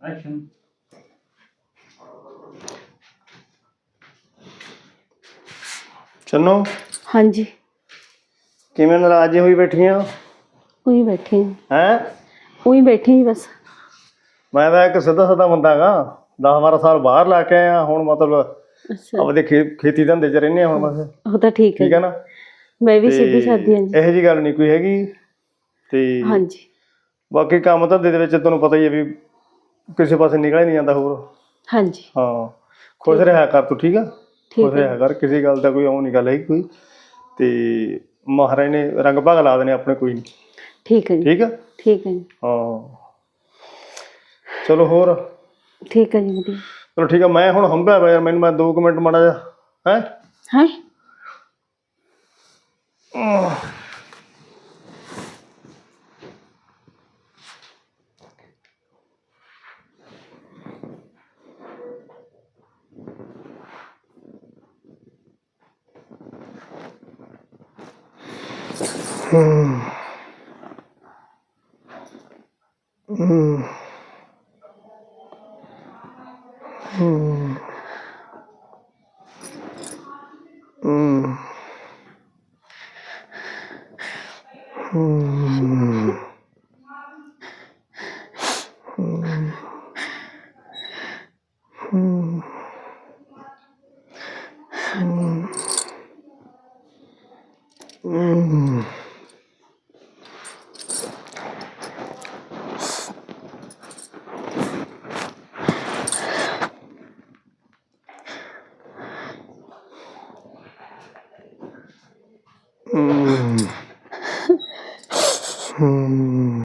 Action Channo ਹਾਂਜੀ। ਕਿਵੇਂ ਨਾਰਾਜ਼ ਹੋਈ ਬੈਠੀ ਆ? ਉਹੀ ਬੈਠੀ ਹਾਂ ਹੈ? ਉਹੀ ਬੈਠੀ ਸੀ ਬਸ। ਮੈਂ ਤਾਂ ਇੱਕ ਸਿੱਧਾ ਸਾਦਾ ਬੰਦਾ ਗਾ 10 12 ਸਾਲ ਬਾਹਰ ਲਾ ਕੇ ਆਇਆ ਹੁਣ ਮਤਲਬ ਅੱਛਾ। ਆਪਦੇ ਖੇ- ਖੇਤੀ ਧੰਦੇ 'ਚ ਰਹਿੰਦੇ ਆ ਹੁਣ ਬਸ। ਉਹ ਤਾਂ ਠੀਕ ਹੈ। ਠੀਕ ਹੈ ਨਾ? ਮੈਂ ਵੀ ਸਿੱਧੀ ਸਾਦੀ ਹਾਂ ਜੀ। ਇਹੋ ਜੀ ਗੱਲ ਨਹੀਂ ਕੋਈ ਹੈਗੀ। ਤੇ ਹਾਂਜੀ। ਬਾਕੀ ਕੰਮ ਧੰਦੇ ਦੇ ਵਿੱਚ ਤੁਹਾਨੂੰ ਪਤਾ ਹੀ ਹੈ ਵੀ ਕਿਸੇ ਪਾਸੇ ਨਿਕਲ ਹੀ ਨਹੀਂ ਜਾਂਦਾ ਹੋਰ? ਹਾਂਜੀ। ਹਾਂ ਖੁਸ਼ ਰਿਹਾ ਕਰ ਤੂੰ ਠੀਕ ਆ? ਖੁਸ਼ ਰਿਹਾ ਕਰ ਕਿਸੇ ਗੱਲ ਦਾ ਕੋਈ ਉਹ ਨਹੀਂ ਗੱਲ ਹੈਗੀ ਕੋਈ। ਤੇ ਮਹਾਰਾਜ ਨੇ ਰੰਗ ਭਾਗ ਲਾ ਦੇਣੇ ਆਪਣੇ ਕੋਈ ਨਹੀਂ। ਠੀਕ ਹੈ ਜੀ। ਠੀਕ ਆ? ਠੀਕ ਹੈ ਜੀ। ਹਾਂ। ਚਲੋ ਹੋਰ। ਠੀਕ ਹੈ ਜੀ ਵਧੀਆ। ਚਲੋ ਠੀਕ ਆ ਮੈਂ ਹੁਣ ਹੰਭਿਆ ਪਿਆ ਯਾਰ ਮੈਨੂੰ ਮੈਂ 2 ਮਿੰਟ ਮਾੜਾ ਜਿਹਾ ਹੈ? ਹੈ? 嗯。嗯。嗯。嗯。嗯。嗯。嗯。嗯。嗯。嗯。